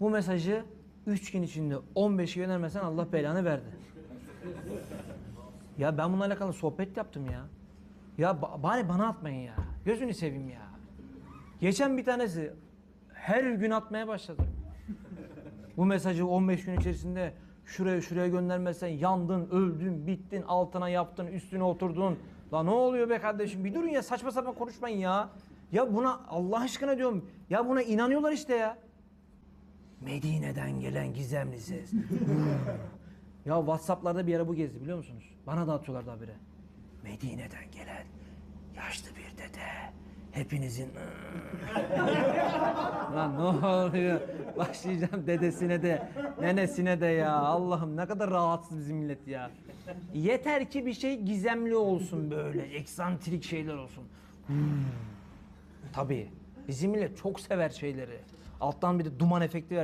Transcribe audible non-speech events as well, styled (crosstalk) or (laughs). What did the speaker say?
Bu mesajı 3 gün içinde 15'e yönelmesen Allah belanı verdi. Ya ben bununla alakalı sohbet yaptım ya. Ya ba- bari bana atmayın ya. Gözünü seveyim ya. Geçen bir tanesi her gün atmaya başladı. Bu mesajı 15 gün içerisinde şuraya şuraya göndermezsen yandın, öldün, bittin, altına yaptın, üstüne oturdun. La ne oluyor be kardeşim? Bir durun ya saçma sapan konuşmayın ya. Ya buna Allah aşkına diyorum. Ya buna inanıyorlar işte ya. Medine'den gelen gizemli ses. (laughs) ya Whatsapp'larda bir ara bu gezdi biliyor musunuz? Bana da atıyorlardı habire. Medine'den gelen yaşlı bir dede. Hepinizin Lan ne oluyor? Başlayacağım dedesine de, nenesine de ya. Allah'ım ne kadar rahatsız bizim millet ya. Yeter ki bir şey gizemli olsun böyle. Eksantrik şeyler olsun. Hmm. Tabii. Bizim millet çok sever şeyleri. Alttan bir de duman efekti ver.